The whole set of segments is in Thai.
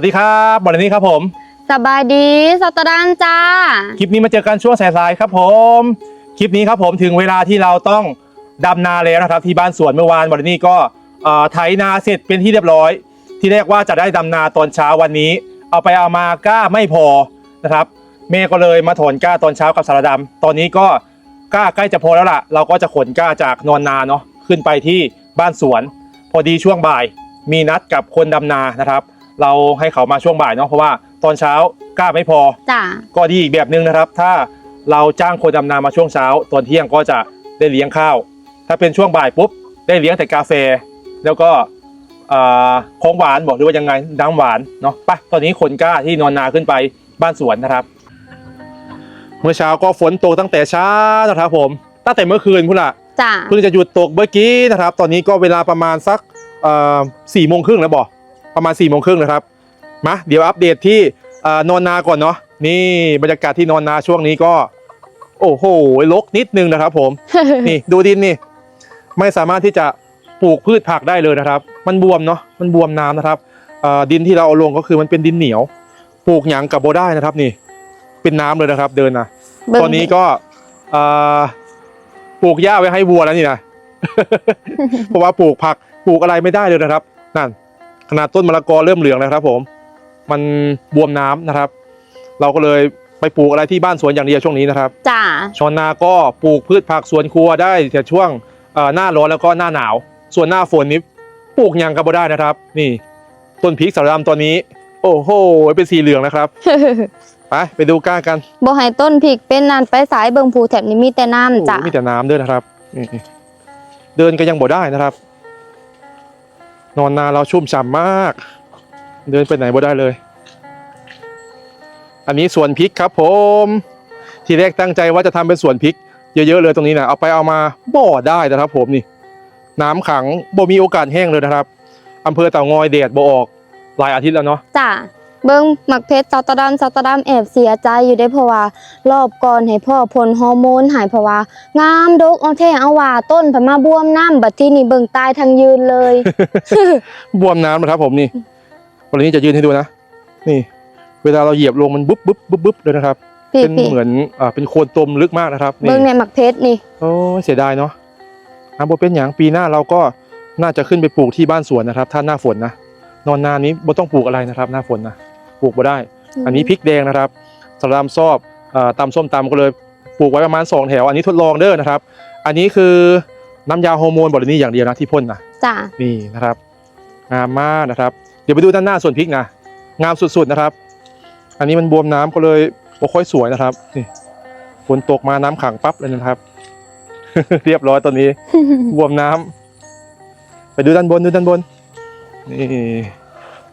วัสดีครับบอลนี้ครับผม สบายดีสตดานจ้า คลิปนี้มาเจอกันช่วงสายๆครับผม คลิปนี้ครับผมถึงเวลาที่เราต้องดำนาแล้วนะครับ ที่บ้านสวนเมื่อวานบอลนี้ก็เอ่อไถนาเสร็จเป็นที่เรียบร้อย ที่เรียกว่าจะได้ดำนาตอนเช้าวันนี้ เอาไปเอามากล้าไม่พอนะครับเมย์ก็เลยมาถอนกล้าตอนเช้ากับสารดำตอนนี้ก็กล้าใกล้จะพอแล้วล่ะ เราก็จะขนกล้าจากนอนนาเนาะขึ้นไปที่บ้านสวน พอดีช่วงบ่าย มีนัดกับคนดำนานะครับ เราให้เขามาช่วงบ่ายเนาะเพราะว่าตอนเช้ากล้าไม่พอ จ้าก็ดีอีกแบบหนึ่งนะครับ ถ้าเราจ้างคนดำนามาช่วงเช้า ตอนเที่ยงก็จะได้เลี้ยงข้าว ถ้าเป็นช่วงบ่ายปุ๊บได้เลี้ยงแต่กาแฟ แล้วก็เอ่อของหวานบอกหรือว่ายังไงน้ำหวานเนาะไปตอนนี้คนกล้าที่นอนนาขึ้นไปบ้านสวนนะครับ เมื่อเช้าก็ฝนตกตั้งแต่เช้านะครับผมตั้งแต่เมื่อคืนพุ่นละจ้าเพิ่งจะหยุดตกเมื่อกี้นะครับ ตอนนี้ก็เวลาประมาณสักสี่โมงครึ่งแล้วบอก ประมาณ4ี่โมงครึ่งนะครับมาเดี๋ยวอัปเดตที่เอ่อนอนนาก่อนเนาะนี่บรรยากาศที่นอนนาช่วงนี้ก็ โอ้โหลกนิดนึงนะครับ ผมนี่ดูดินนี่ ไม่สามารถที่จะปลูกพืชผักได้เลยนะครับ มันบวมเนาะมันบวมน้ำนะครับเอ่อดินที่เราเอาลงก็คือมันเป็นดินเหนียว ปลูกหยังกับโบได้นะครับ นี่ เป็นน้ำเลยนะครับ เดินนะเบิ่งตอนนี้ก็เอ่อปลูกหญ้าไว้ให้วัวแล้วนี่นะเพราะว่าปลูกผักปลูกอะไรไม่ได้เลยนะครับ นั่น ขนาดต้นมะละกอเริ่มเหลืองแล้วครับ ผม มันบวมน้ำนะครับ เราก็เลยไปปลูกอะไรที่บ้านสวนอย่างเดียวช่วงนี้นะครับจ้าชาวนาก็ปลูกพืชผักสวนครัวได้แต่ช่วงเอ่อหน้าร้อนแล้วก็หน้าหนาว ส่วนหน้าฝนนี้ปลูกหยังกับบ่ได้นะครับ นี่ต้นพริกสารดำตัวนี้ โอ้โหเป็นสีเหลืองนะครับไปไปดูก้ากันบ่ให้ต้นพริกเป็นนานไปสายเบิงผูแถบนี้มีแต่น้ำจ้าโอ้มีแต่น้ำด้วยนะครับนี่เดินก็ยังบ่ได้นะครับ นอนนาเราชุ่มฉ่ำมาก เดินไปไหนบ่ได้เลย อันนี้สวนพริกครับผม ทีแรกตั้งใจว่าจะทำเป็นสวนพริก เยอะๆเลยตรงนี้นะเอาไปเอามาบ่อได้นะครับผมนี่ น้ำขังบ่มีโอกาสแห้งเลยนะครับ อำเภอเต่างอยแดดบ่ออกหลายอาทิตย์แล้วเนาะจ้า เบิงหมักเพชรสตดามสตดามแอบเสียใจอยู่ได้เพราะว่ารอบก่อนให้พ่อผลฮอร์โมนหายเพราะว่างามดกเอาแท้เอาว่าต้นพมาบวมน้ำบัดที่นี่เบิงตายทางยืนเลย บวมน้ำนะครับ ผมนี่วันนี้จะยืนให้ดูนะนี่ เวลาเราเหยียบลงมันบุ๊บบุ๊บบุ๊บบุ๊บเลยนะครับพี่เป็นพี่เหมือนอ่าเป็นโคลนตมลึกมากนะครับนี่เบิงในหมักเพชรนี่โอ้ยเสียดายเนาะน้ำโบเป็นอย่างปีหน้าเราก็น่าจะขึ้นไปปลูกที่บ้านสวนนะครับ ถ้าหน้าฝนนะนอนนานี้บ่ต้องปลูกอะไรนะครับ หน้าฝนนะ ปลูกบ่ได้ อันนี้พริกแดงนะครับสำหรับซอบอ่าตำส้มตำก็เลยปลูกไว้ประมาณสองแถว อันนี้ทดลองเด้อนะครับ อันนี้คือน้ำยาฮอร์โมนบรินี่อย่างเดียวนะที่พ่นนะจ้านี่นะครับงามมากนะครับ เดี๋ยวไปดูด้านหน้าส่วนพริกนะงามสุดๆนะครับ อันนี้มันบวมน้ำก็เลยบ่ค่อยสวยนะครับนี่ฝนตกมาน้ำขังปั๊บเลยนะครับ เรียบร้อยตอนนี้บวมน้ำไปดูด้านบนดูด้านบนนี่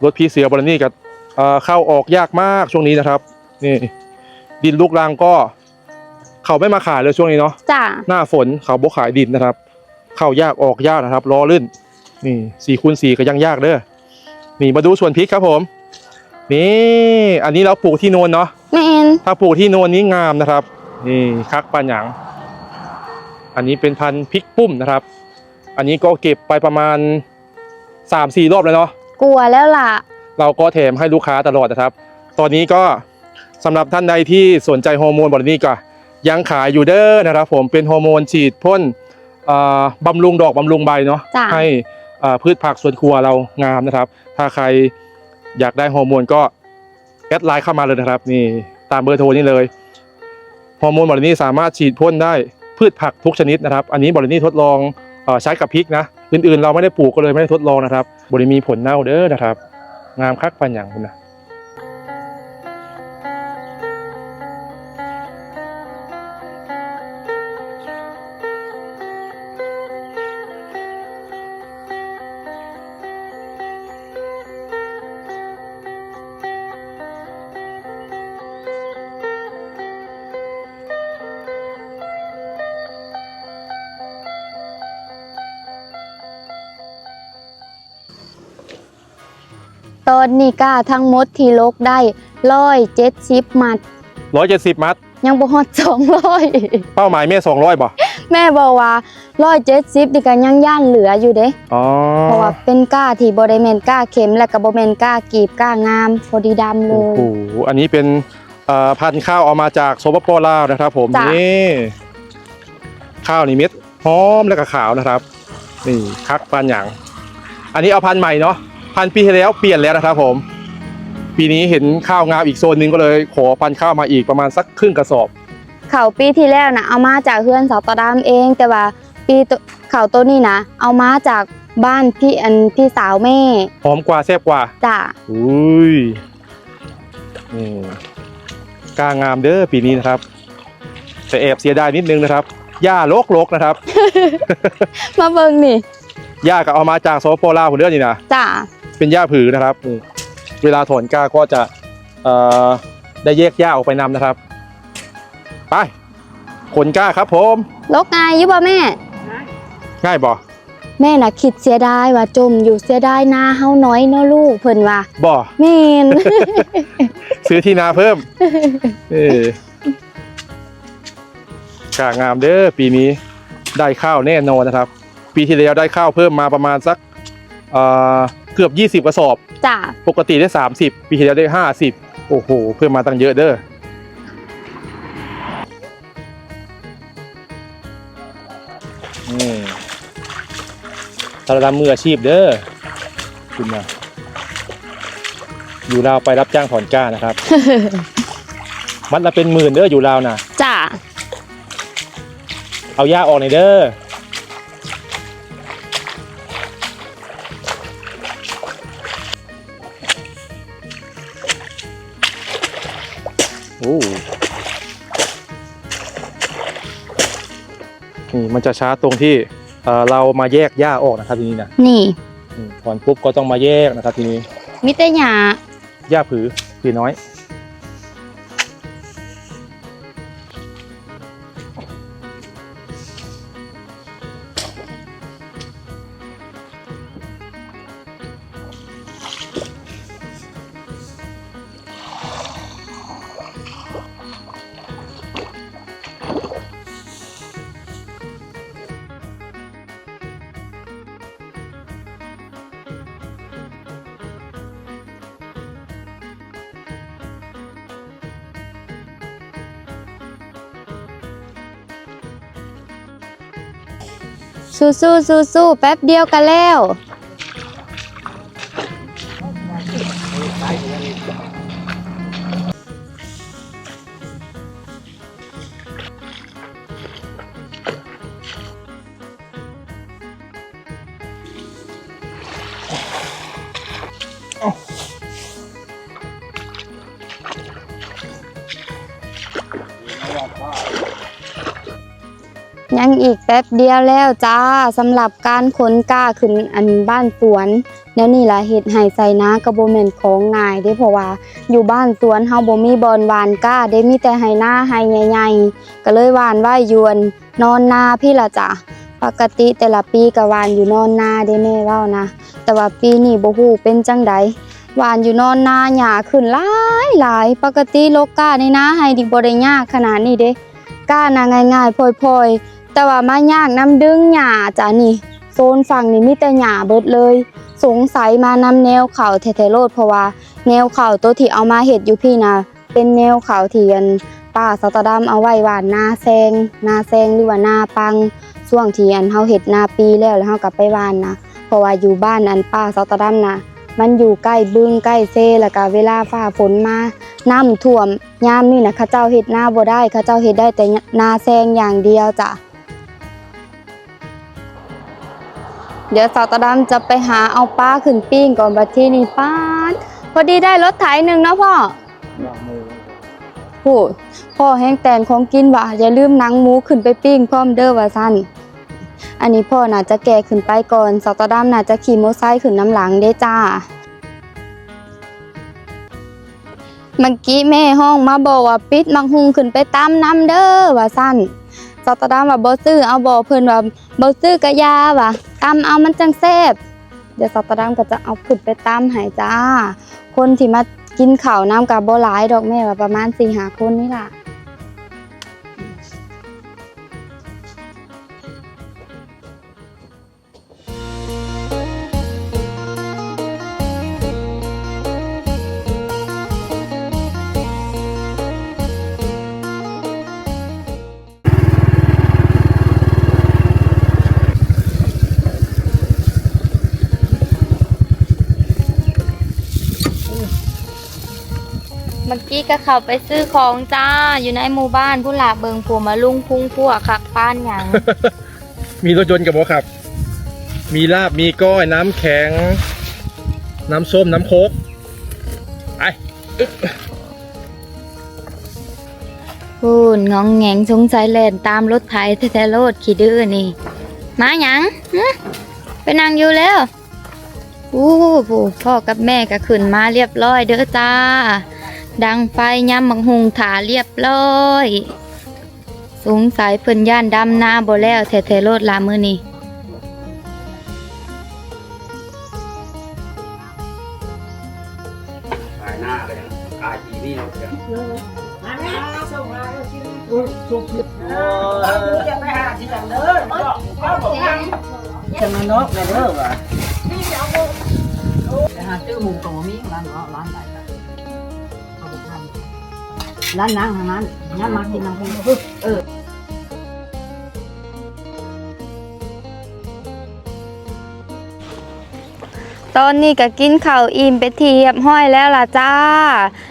รถพี่เสือบรนี่กับ เอ่อเข้าออกยากมากช่วงนี้นะครับนี่ดินลูกรังก็ เขาไม่มาขายเลยช่วงนี้เนาะจ้าหน้าฝนเขาบกขายดินนะครับ เข้ายากออกยากนะครับล้อลื่น นี่สี่คูณสี่ก็ยังยากเด้อนี่มาดูส่วนพริกครับผม นี่ อันนี้เราปลูกที่โนนเนาะแม่นถ้าปลูกที่โนนนี้งามนะครับ นี่คักปันหยัง อันนี้เป็นพันธุ์พริกปุ้มนะครับ อันนี้ก็เก็บไปประมาณสามสี่รอบแล้วเนาะกลัวแล้วล่ะ เราก็แถมให้ลูกค้าตลอดนะครับ ตอนนี้ก็สำหรับท่านใดที่สนใจฮอร์โมนบอลนี่ก็ยังขายอยู่เด้อนะครับ ผมเป็นฮอร์โมนฉีดพ่นเอ่อบำรุงดอกบำรุงใบเนาะจ้ะให้เอ่อพืชผักสวนครัวเรางามนะครับ ถ้าใครอยากได้ฮอร์โมนก็แอดไลน์เข้ามาเลยนะครับ นี่ตามเบอร์โทรนี่เลยฮอร์โมนบอลนี่สามารถฉีดพ่นได้พืชผักทุกชนิดนะครับ อันนี้บอลนี่ทดลองเอ่อใช้กับพริกนะ อื่นๆ เราไม่ได้ปลูกก็เลยไม่ได้ทดลองนะครับบริมีผลเน่าเด้อนะครับ งามคักปันอย่างคุณนะ ตอนนี้ก้าทั้งหมดที่ลกได้ร้อยเจ็ดสิบมัดร้อยเจ็ดสิบมัด ยังบ่ฮอดสองร้อยเป้าหมายเม่สองร้อยบ่แม่บอกว่าร้อยเจ็ดสิบดิกันยังย่านเหลืออยู่เด้อ๋อเพราะว่าเป็นก้าที่บริเมนก้าเข็มและกับบริเมนก้ากีบก้างามพอดีดำเลโอ้ยโหอันนี้เป็นเอ่อพันธุ์ข้าวเอามาจากโซปปลาวนะครับ ผมจ้ะนี่ข้าวนี่เม็ดหอมแล้วก็ขาวนะครับ นี่คักพันธุ์อย่างอันนี้เอาพันธุ์ใหม่เนาะ พันธุ์ปีที่แล้วเปลี่ยนแล้วนะครับผม ปีนี้เห็นข้าวงามอีกโซนหนึงก็เลย ขอพันธุ์ข้าวมาอีกประมาณสักครึ่งกระสอบ เขาปีที่แล้วนะเอามาจากเฮือนสาวตอดามเอง แต่ว่าปีตัวเขาตัวนี้นะเอามาจากบ้านพี่อันพี่สาวแม่หอมกว่าแซ่บกว่าจ้ะอุ้ยนี่กล้างามเด้อปีนี้นะครับแต่แอบเสียดายนิดนึงนะครับหญ้าลกๆนะครับ มาเบิ่งนี่หญ้าก็เอามาจากโซโปลาวคนเดียวนี่นะจ้ะ เป็นหญ้าผือนะครับนี่เวลาถอนกล้าก็จะเอ่อได้แยกหญ้าออกไปนำนะครับ ไปขนกล้าครับผมลกไงอยุบ่แม่ ง่ายบ่แม่น่ะคิดเสียดายว่าจมอยู่เสียดายหน้าเฮาน้อยเนาะลูกเพิ่นว่าบ่แม่นซื้อที่นาเพิ่มเออกล้างามเด้อปีนี้ได้ข้าวแน่นอนนะครับ ปีที่แล้วได้ข้าวเพิ่มมาประมาณสักเอ่อเกือบ 20กระสอบ จ้ะปกติได้ 30 ปีที่แล้วได้ 50 โอ้โห เพิ่มมาตั้งเยอะเด้อ นี่ตระดำมืออาชีพเด้อคุณนะอยู่ลาวไปรับจ้างถอนก้านะครับ มัดละเป็นหมื่นเด้ออยู่ลาวนะจ้ะเอาหญ้าออกหน่อยเด้อ มันจะช้าตรงที่เอ่อเรามาแยกหญ้าออกนะครับทีนี้นะนี่อืมถอนปุ๊บก็ต้องมาแยกนะครับทีนี้มิแต่หยาหญ้าผือผือน้อย สู้สู้สู้สู้ๆแป๊บเดียวกันแล้ว ป๊บเดียวแล้วจ้าสำหรับการขนกล้าขึ้นอันบ้านสวนแล้วนี่ล่ะเฮ็ดให้ใส่นากระโบแมนของง่ายเด้เพราะว่าอยู่บ้านสวนเฮาบ่มีบอนวานกล้าได้มีแต่ให้หน้าให้ใหญ่ๆก็เลยวานไว้ยวนนอนนาพี่ละจ้ะปกติแต่ละปีก็วานอยู่นอนนาได้แม่เว้านะแต่ว่าปีนี้บ่ฮู้เป็นจังใดวานอยู่นอนนาหญ้าขึ้นหลายหลายปกติโลกกล้าในนาให้ดิบ่ได้ยากขนาดนี้เด้กล้านาง่ายๆพลอยๆ แต่ว่ามายากน้ำดึงหญ้าจ้ะนี่ โซนฝั่งนี่มีแต่หญ้าเบิดเลย สงสัยมานำแนวเขาแท้ๆโลดเพราะว่า แนวเขาตัวที่เอามาเฮ็ดอยู่พี่นะเป็นแนวเขาที่อันป้าสตอดำเอาไว้หวานนาแซงนาแซงหรือว่านาปังช่วงที่อันเฮาเฮ็ดนาปีแล้วแล้วเฮากลับไปหวานนะเพราะว่าอยู่บ้านอันป้าสตอดำนะมันอยู่ใกล้บึงใกล้เซแล้วก็เวลาฟ้าฝนมาน้ำท่วมยามนี่นะเขาเจ้าเฮ็ดหน้าบ่ได้เขาเจ้าเฮ็ดได้แต่นาแซงอย่างเดียวจ้ะ เดี๋ยวสาวตาดำจะไปหาเอาปลาขึ้นปิ้งก่อนบัดที่นี่ป้าดพอดีได้รถไถหนึ่งเนาะพ่อพูดพ่อแห้งแตนของกินว่ะอย่าลืมหนังหมูขึ้นไปปิ้งพร้อมเด้อว่าสั้นอันนี้พ่อน่าจะแก่ขึ้นไปก่อนสาวตาดำน่าจะขี่มอเตอร์ไซค์ขึ้นน้ำหลังได้จ้าเมื่อกี้แม่ห้องมาบอกว่าปิดมังหุงขึ้นไปตามน้ำเด้อว่าสั้น สาวตาดำว่าบ่ซื้อเอาบอเพิ่นว่าบ่ซื้อกะยาว่ะตำเอามันจังแซ่บเดี๋ยวสัตว์ดำก็จะเอาขุดไปตำให้จ้า คนที่มากินข้าวน้ำกับบ่หลายดอกแม่ว่าประมาณ4-5คนนี่ล่ะ ก็เข้าไปซื้อของจ้า อยู่ในหมู่บ้านผู้หลาเบิงผัวมาลุงพุงพัวคักป้านหยัง มีรถยนต์กับบ่ครับ มีลาบมีก้อยน้ำแข็ง น้ำส้มน้ำโคกไปอึ๊บพูนงองแงงสงสัยแล่นตามรถไถแท้ๆโลดขี้ดื้อนี่ มาหยังหึไปนั่งอยู่แล้วอู้ผู้พ่อกับแม่ก็ขึ้นมาเรียบร้อยเด้อจ้า ดังไฟย้ำมังหุงถาเรียบร้อยสงสัยเพิ่นย่านดำนาบ่แล้วแท้ๆโลดลามือนี่ขายหน้าก็ยังขายทีนี่เราก็ยังมาแม่ส่งมาเนาะไปหาที่หลังเด้อก็บอกยังจะมานอกเลยเด้อว่ะไปหาซื้อหมูกับหมูมีร้านเนาะร้านไหน ร้านนางทางนั้นย่ามากินนางคงเออตอนนี้ก็กินข้าวอิ่มไปทีเรียบห้อยแล้วล่ะจ้า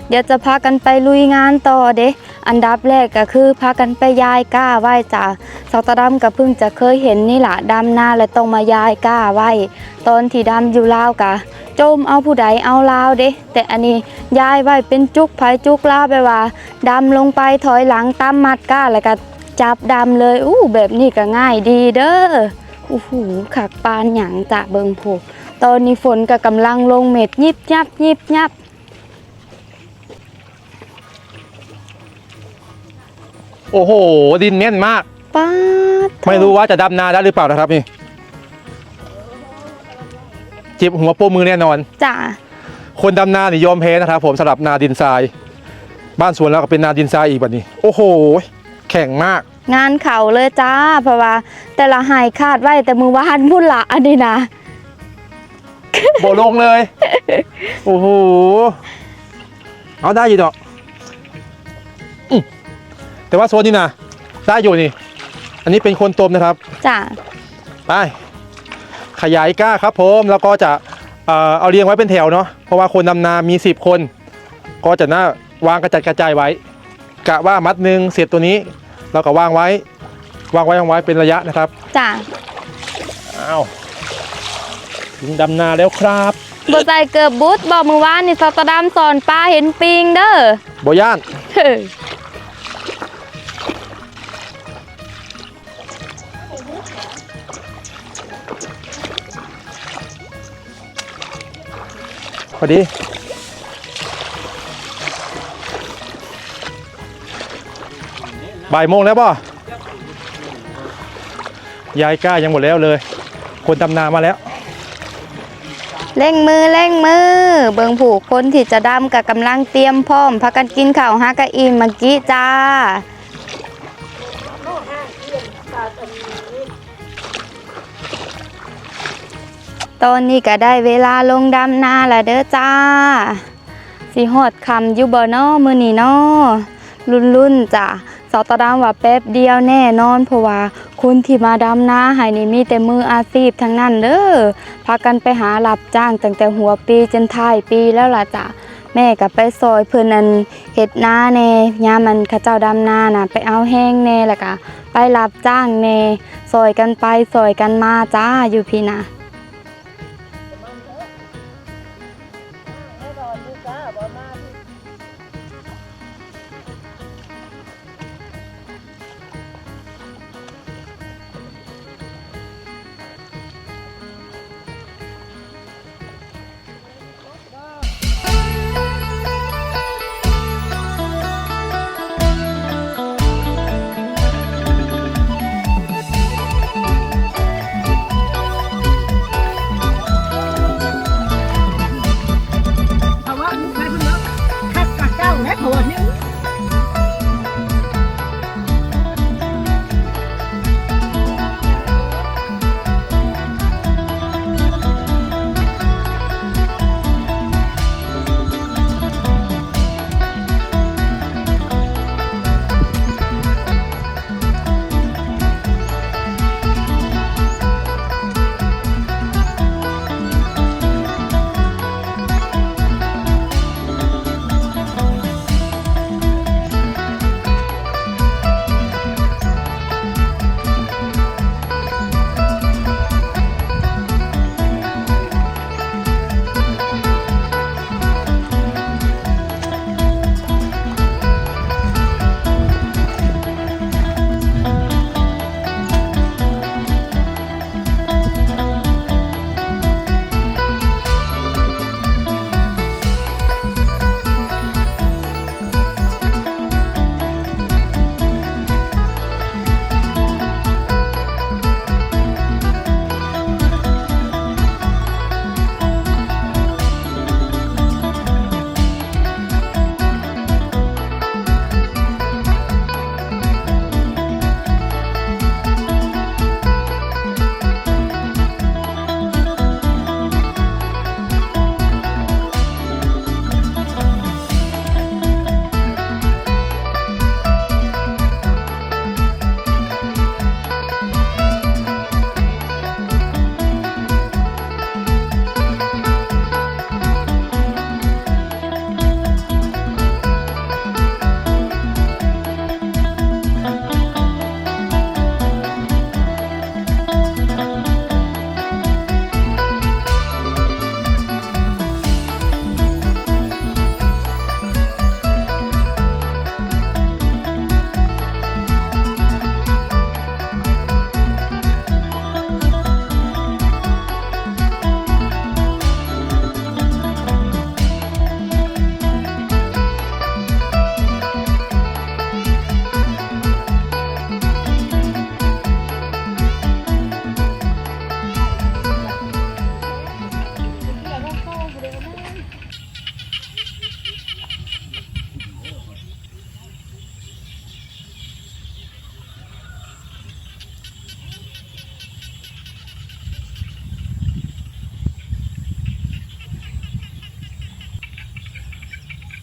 เดี๋ยวจะพากันไปลุยงานต่อเด้อันดับแรกก็คือพากันไปยายก้าไหว้จ้าสาวตาดำก็เพิ่งจะเคยเห็นนี่ล่ะดำหน้าแล้วต้องมายายก้าไหว้ตอนที่ดำอยู่ลาวกะ จมเอาผู้ใดเอาลาวเด้แต่อันนี้ยายไหว้เป็นจุกไผจุกลาวไปว่าดำลงไปถอยหลังตามมัดก้าแล้วก็จับดำเลยอู้แบบนี้ก็ง่ายดีเด้ออู้หูขักปานหยังจะเบิงผูกตอนนี้ฝนก็กำลังลงเม็ดยิบยับยิบยับโอ้โห ดินแน่นมากป้าดโถไม่รู้ว่าจะดำนาได้หรือเปล่านะครับนี่ เจ็บหัวโป้มือแน่นอน จ้าคนดำนานี่ยอมแพ้นะครับผมสำหรับนาดินทราย บ้านสวนเราก็เป็นนาดินทรายอีกแบบนี้ โอ้โห แข็งมาก งานเข่าเลยจ้า เพราะว่า แต่ละหายคาดไว้แต่มือวานพุ่นละอันนี้นะ โบลงเลย โอ้โห เอาได้อยู่ดอกอื้อแต่ว่าโซนนี้นะได้อยู่นี่ อันนี้เป็นคนตมนะครับ จ้าไป ขยายก้าครับผมแล้วก็จะเอ่อเอาเรียงไว้เป็นแถวเนาะเพราะว่าคนดำนามี 10 คน ก็จะน่าวางกระจัดกระจายไว้ กะว่ามัดหนึ่งเสร็จตัวนี้ เราก็วางไว้ วางไว้วางไว้เป็นระยะนะครับจ้าอ้าวถึงดำนาแล้วครับบ่ใส่เกือบบูทบอกมือวานนี่สตอดามสอนปลาเห็นปิงเด้อโบย่าน พอดี บ่ายโมงแล้วป่ะยายก้ายังหมดแล้วเลย คนดำนามาแล้ว เร่งมือเร่งมือ เบิงผูกคนที่จะดำกับกำลังเตรียมพร้อมพากันกินข้าวฮากะอิมเมื่อกี้จ้า ตอนนี้ก็ได้เวลาลงดำนาล้วเด้อจ้าสิฮอดคำยูบ่นอมือนีนอรุ่นรุ่นจ้ะสอตดามว่าแป๊บเดียวแน่นอนเพราะว่าคนที่มาดำนาให้นี่มีแต่มืออาชีพทั้งนั้นเด้อพากันไปหารับจ้างตั้งแต่หัวปีจนท้ายปีแล้วล่ะจ้ะแม่ก็ไปซอยเพิ่นอันเฮ็ดนาแน่ยามันเขาเจ้าดำนาน่ะไปเอาแห้งแน่แล้วก็ไปรับจ้างแน่ซอยกันไปซอยกันมาจ้าอยู่พี่นะ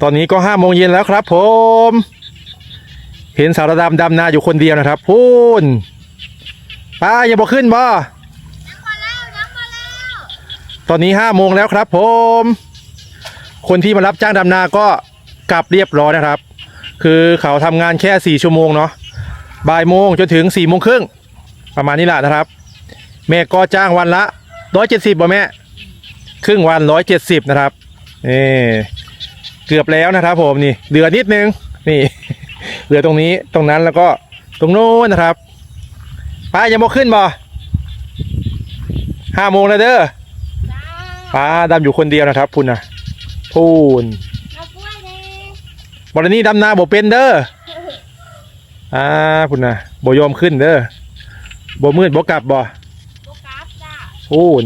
ตอนนี้ก็ห้าโมงเย็นแล้วครับ ผม เห็นสาวดำดำนาอยู่คนเดียวนะครับ พูนป้าอย่าบอกขึ้นบ่ตอนนี้ห้าโมงแล้วครับ ผม คนที่มารับจ้างดำนาก็กลับเรียบร้อยนะครับ คือเขาทำงานแค่สี่ชั่วโมงเนาะบ่ายโมงจนถึงสี่โมงครึ่งประมาณนี้แหละนะครับ แม่ก็จ้างวันละร้อยเจ็ดสิบบ่แม่ ครึ่งวันร้อยเจ็ดสิบนะครับนี่ เกือบแล้วนะครับผมนี่เหลือนิดนึงนี่เหลือตรงนี้ตรงนั้นแล้วก็ตรงโน้นนะครับป้ายังบ่ขึ้นบ่ห้าโมงแล้วเด้อป้าดำอยู่คนเดียวนะครับ พุ่นนะพูนบรนี่ดำนาบ่เป็นเด้ออ่าพุ่นนะบ่ยอมขึ้นเด้อบ่มืดบ่กลับบ่พูน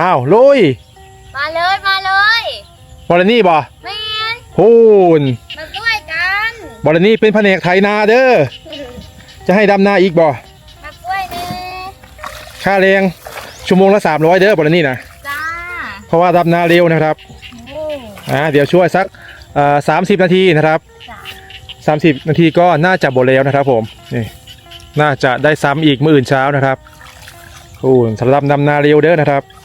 อ้าวลุยมาเลยมาเลยบอลนี่บ่แม่นพูนมาด้วยกันบอลนี่เป็นแผนกไถนาเด้อจะให้ดำนาอีกบ่มาด้วยเน่ค่าแรงชั่วโมงละ300เด้อบอลนี่นะจ้าเพราะว่าดำนาเร็วนะครับโอ้อ่าเดี๋ยวช่วยสักเอ่อสามสิบนาทีนะครับจ้าสามสิบนาทีก็น่าจะหมดแล้วนะครับ ผมนี่น่าจะได้ซ้ำอีกมื้ออื่นเช้านะครับพูนสำหรับดำนาเร็วเด้อนะครับจ้า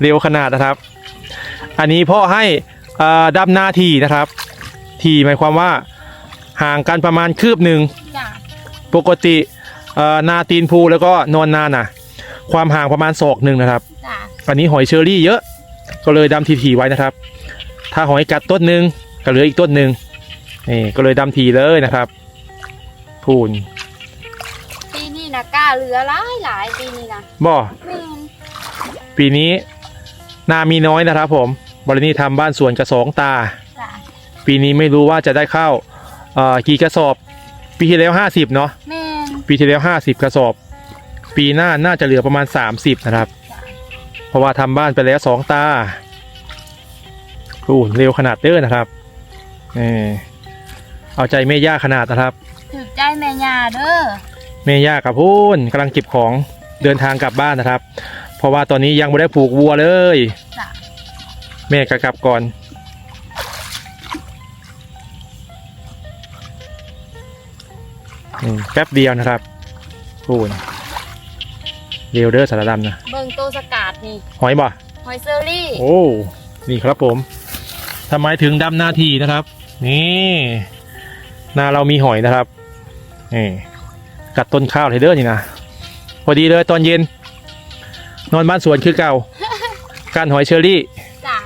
เร็วขนาดนะครับ อันนี้พ่อให้เอ่อดำนาทีนะครับ ทีหมายความว่าห่างกันประมาณคืบหนึ่งจ้าปกติเอ่อนาตีนภูแล้วก็นอนนาน่ะ ความห่างประมาณศอกหนึ่งนะครับจ้าอันนี้หอยเชอรี่เยอะ ก็เลยดำทีๆไว้นะครับ ถ้าหอยกัดต้นหนึ่งก็เหลืออีกต้นหนึ่งนี่ก็เลยดำทีเลยนะครับพูนปี นี้นะกล้าเหลือหลายหลายปีนี้นะบ่แม่นปีนี้นามีน้อยนะครับผมบริณีทำบ้านสวนกระสองตา จ้าปีนี้ไม่รู้ว่าจะได้เข้าเอ่อกี่กระสอบ ปีที่แล้ว 50เนาะแม่นปีที่แล้ว 50 กระสอบ ปีหน้าน่าจะเหลือประมาณ 30 นะครับเพราะว่าทำบ้านไปแล้ว2ตาโอ้เร็วขนาดเด้อนะครับนี่เอาใจแม่ย่าขนาดนะครับถึกใจแม่ยาเด้อ แม่ย่ากับพูนกำลังเก็บของเดินทางกลับบ้านนะครับ เพราะว่าตอนนี้ยังไม่ได้ผูกวัวเลยจ้าแม่ก็กลับก่อน อืมแป๊บเดียวนะครับพูนเร็วเด้อสารดำนะเบิ่งโตสกัดนี่หอยบ่ หอยเซอรี่ โอ้ นี่ครับผมทำไมถึงดำนาทีนะครับ นี่ นาเรามีหอยนะครับ นี่ กัดต้นข้าวเลยเด้อนี่นะพอดีเลยตอนเย็น นอนบ้านสวนคือเก่า การหอยเชอรี่ จ้า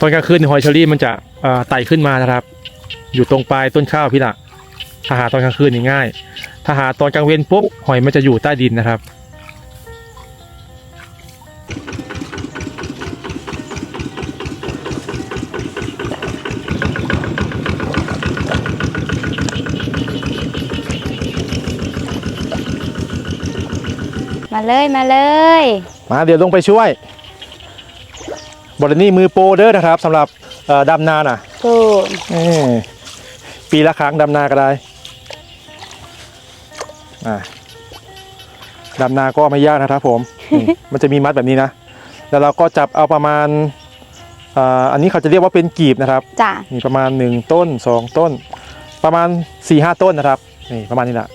ตอนกลางคืนหอยเชอรี่มันจะเอ่อไต่ขึ้นมานะครับ อยู่ตรงปลายต้นข้าวพี่ละถ้าหาตอนกลางคืนนี่ง่าย ถ้าหาตอนกลางเวนปุ๊บหอยมันจะอยู่ใต้ดินนะครับ เลยมาเลย มาเดี๋ยวลงไปช่วยบอลนี่มือโปรเด้อนะครับสำหรับเอ่อดำนาน่ะโอ้ยเอ้ยปีละครั้งดำนาก็ได้อะดำนาก็ไม่ยากนะครับผมนี่มันจะมีมัดแบบนี้นะ แล้วเราก็จับเอาประมาณอ่าอันนี้เขาจะเรียกว่าเป็นกีบนะครับ จ้ามีประมาณ 1 ต้น 2 ต้น ประมาณ4 5ต้นนะครับนี่ประมาณนี้แหละ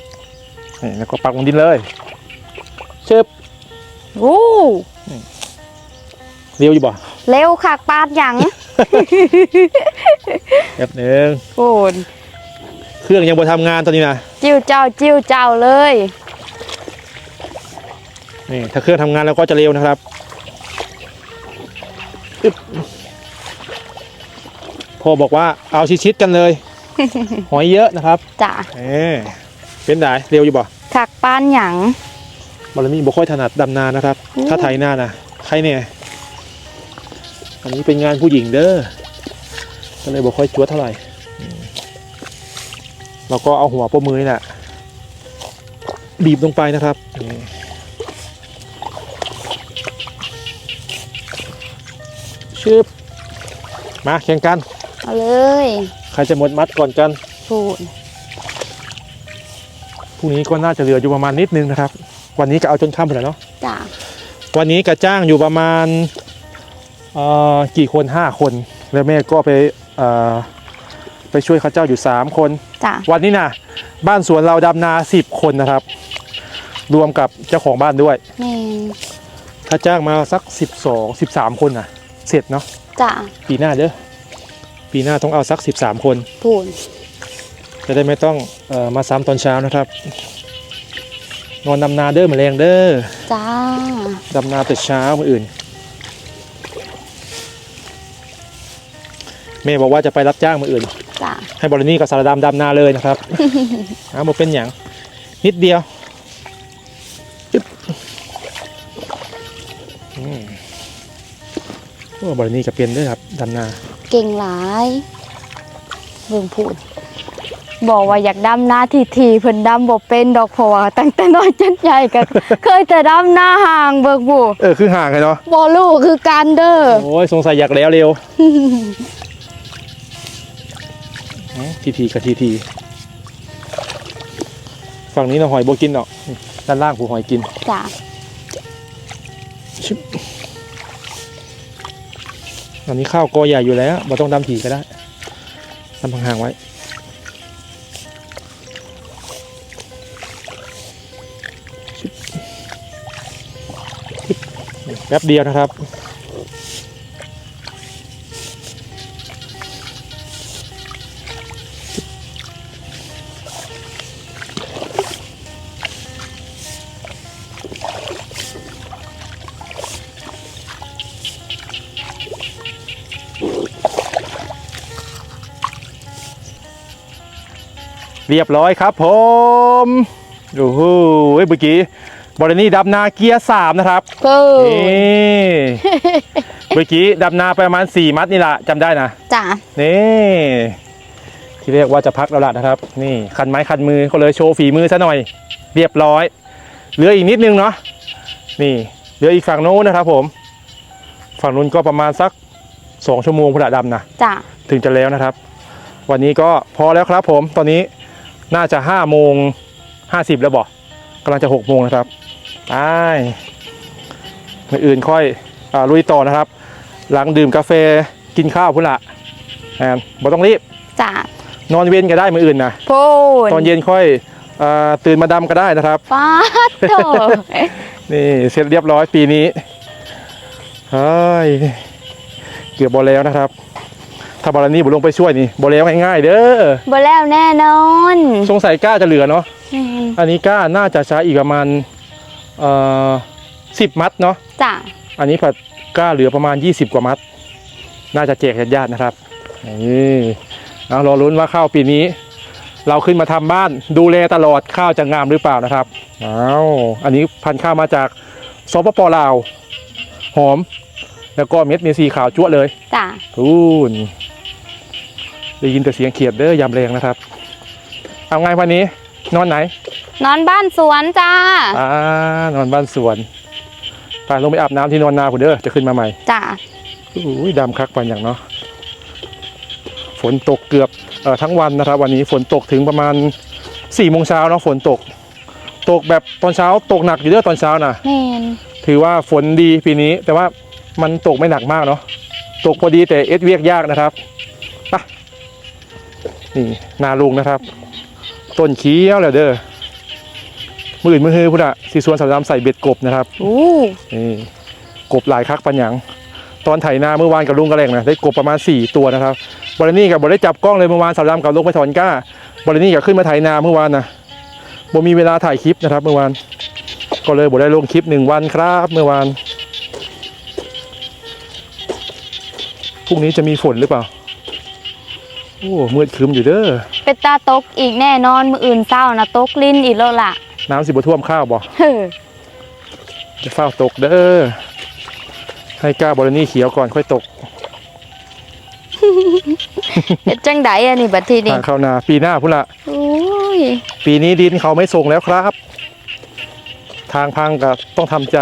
นี่แล้วก็ปักลงดินเลย เชิบโอ้เรียวอยู่บ่เร็วคักปาดหยังแบบหนึ่งโอ้ยเครื่องยังบ่ทำงานตอนนี้นะจิ้วเจ้าจิ้วเจ้าเลยนี่ถ้าเครื่องทำงานแล้วก็จะเร็วนะครับอึ๊บพ่อบอกว่าเอาชิดๆกันเลย หอยเยอะนะครับจ้าเออเป็นไดเร็วอยู่บ่คักปานหยัง บอลนี่บ่ค่อยถนัดดำนานะครับอืมถ้าไถนานะใครเนี่ยอันนี้เป็นงานผู้หญิงเด้อก็เลยบ่ค่อยจวดเท่าไหร่อืมเราก็เอาหัวโป้มือนี่แหละบีบลงไปนะครับนี่มาแข่งกัน เอาเลย ใครจะหมดมัดก่อนกันพูดพรุ่งนี้ก็น่าจะเหลืออยู่ประมาณนิดนึงนะครับ วันนี้ก็เอาจนค่ำไปแล้วเนาะจ้ะวันนี้กระจ้างอยู่ประมาณเอ่อกี่คนห้าคน แล้วแม่ก็ไปเอ่อไปช่วยข้าเจ้าอยู่สามคน จ้ะวันนี้นะบ้านสวนเราดำนาสิบคนนะครับ รวมกับเจ้าของบ้านด้วย แม่นถ้าจ้างมาสัก 12 13 คนนะเสร็จเนาะจ้ะปีหน้าเด้อปีหน้าต้องเอาสัก 13 คน พูดจะได้ไม่ต้องเออมาซ้ำตอนเช้านะครับ นอนดำนาเด้อแมลงเด้อจ้าดำนาแต่เช้ามืออื่นแม่บอกว่าจะไปรับจ้างมืออื่นจ้ะให้บรินี่กับสารดำดำนาเลยนะครับเอาหมดเป็นอย่างนิดเดียวอึ๊บอืมโอ้บรินี่กับเป็นด้วยครับดำนา เก่งหลายเบิ่งพูด บอกว่าอยากดำหน้าทีทีๆเพิ่นดำบ่เป็นดอกเพราะว่าตั้งแต่น้อยจนใหญ่ก็ เคยแต่ดำหน้าห่างเบิกบูเออคือห่างเลยเนาะบ่รู้คือการเด้อโอ้ยสงสัยอยากแล้วเร็วอืมทีทีกับทีทีฝั่งนี้เราหอยโบกินเนาะด้านล่างผู้หอยกิน จ้ะชิบอันนี้ข้าวกอใหญ่อยู่แล้วเราต้องดำถี่ก็ได้ดำห่างๆไว้ แป๊บเดียวนะครับ เรียบร้อยครับผม โอ้โหเมื่อกี้ บรินี่ดับนาเกียร์สามนะครับเพิ่นี่เมื่อกี้ดับนาไปประมาณ4มัดนี่แหละจำได้นะ จ้ะนี่ ที่เรียกว่าจะพักแล้วล่ะนะครับ นี่คันไม้คันมือก็เลยโชว์ฝีมือซะหน่อย เรียบร้อย เหลืออีกนิดนึงเนาะนี่เหลืออีกฝั่งโน้นนะครับ ผม ฝั่งนู้นก็ประมาณสักสองชั่วโมงพระดำนะจ้ะถึงจะแล้วนะครับ วันนี้ก็พอแล้วครับ ผมตอนนี้น่าจะห้าโมงห้าสิบแล้วบอกกำลังจะหกโมงนะครับ ไปมื่ออื่นค่อยอาลุยต่อนะครับ หลังดื่มกาแฟกินข้าวพุ่นละแอนบ่ต้องรีบจ้ะนอนเว้นก็ได้มื่ออื่นนะพูดตอนเย็นค่อยอาตื่นมาดำก็ได้นะครับฟาดโถนี่เสร็จเรียบร้อยปีนี้เฮ้ยเกือบบอแล้วนะครับ ถ้าบอลนี่บุลงไปช่วยนี่บอแล้วง่ายๆเด้อบ่แล้วแน่นอน สงสัยกล้าจะเหลือเนาะแม่นอันนี้กล้าน่าจะใช้อีกประมาณ เอ่อสิบมัดเนาะจ้ะอันนี้ผัดกล้าเหลือประมาณ 20 กว่ามัด น่าจะแจกญาติๆนะครับนี่เอารอลุ้นว่าข้าวปีนี้ เราขึ้นมาทำบ้านดูแลตลอดข้าวจะงามหรือเปล่านะครับเอาอันนี้พันธุ์ข้าวมาจากสปปลาว หอม แล้วก็เม็ดมีสีขาวจั่วะเลยจ้ะทูนได้ยินแต่เสียงเขียดเด้อยามแรงนะครับ เอาไงวันนี้ นอนไหน นอนบ้านสวนจ้าอ่านอนบ้านสวนไปลงไปอาบน้ำที่นอนนาคุณเด้อจะขึ้นมาใหม่จ้ะอุ้ยดำคักปันอย่างเนาะฝนตกเกือบเอ่อทั้งวันนะครับ วันนี้ฝนตกถึงประมาณ4ี่โมงเช้าเนาะฝนตก ตกแบบตอนเช้าตกหนักอยู่เด้อตอนเช้านะแม่นถือว่าฝนดีปีนี้ แต่ว่ามันตกไม่หนักมากเนาะตกพอดีแต่เอสเวียกยากนะครับไปนี่นาลุงนะครับ ต้นเขี้ยวแล้วเด้อ มืออื่นมือฮือพุ่นอะสีสวนสาวดำใส่เบ็ดกบนะครับอู้นี่กบหลายคักปัญญังตอนไถนาเมื่อวานกับลุงกระแหลงนะได้กบประมาณ 4 ตัวนะครับบรินี่กับบริได้จับกล้องเลยเมื่อวานสาวดำกับลุงไปถอนก้าบรินี่กับขึ้นมาไถนาเมื่อวานนะบ่มีเวลาถ่ายคลิปนะครับ เมื่อวานก็เลยบ่ได้ลงคลิปหนึ่งวันครับเมื่อวานพรุ่งนี้จะมีฝนหรือเปล่าโอ้มืดครึมอยู่เด้อเป็นตาตกอีกแน่นอนมืออื่นเศร้านะตกลิ้นอีกแล้วล่ะ น้ำสิบ่ท่วมข้าวบ่เฮ้อจะเฝ้าตกเด้อ ให้ก้าบรินี่เขียวก่อนค่อยตกเฮ็ดจังไดอันนี้บัดทีนี้ทางเข้านาปีหน้าพุ่นละโอ้ยปีนี้ดินเขาไม่ส่งแล้วครับ ทางพังก็ต้องทำใจ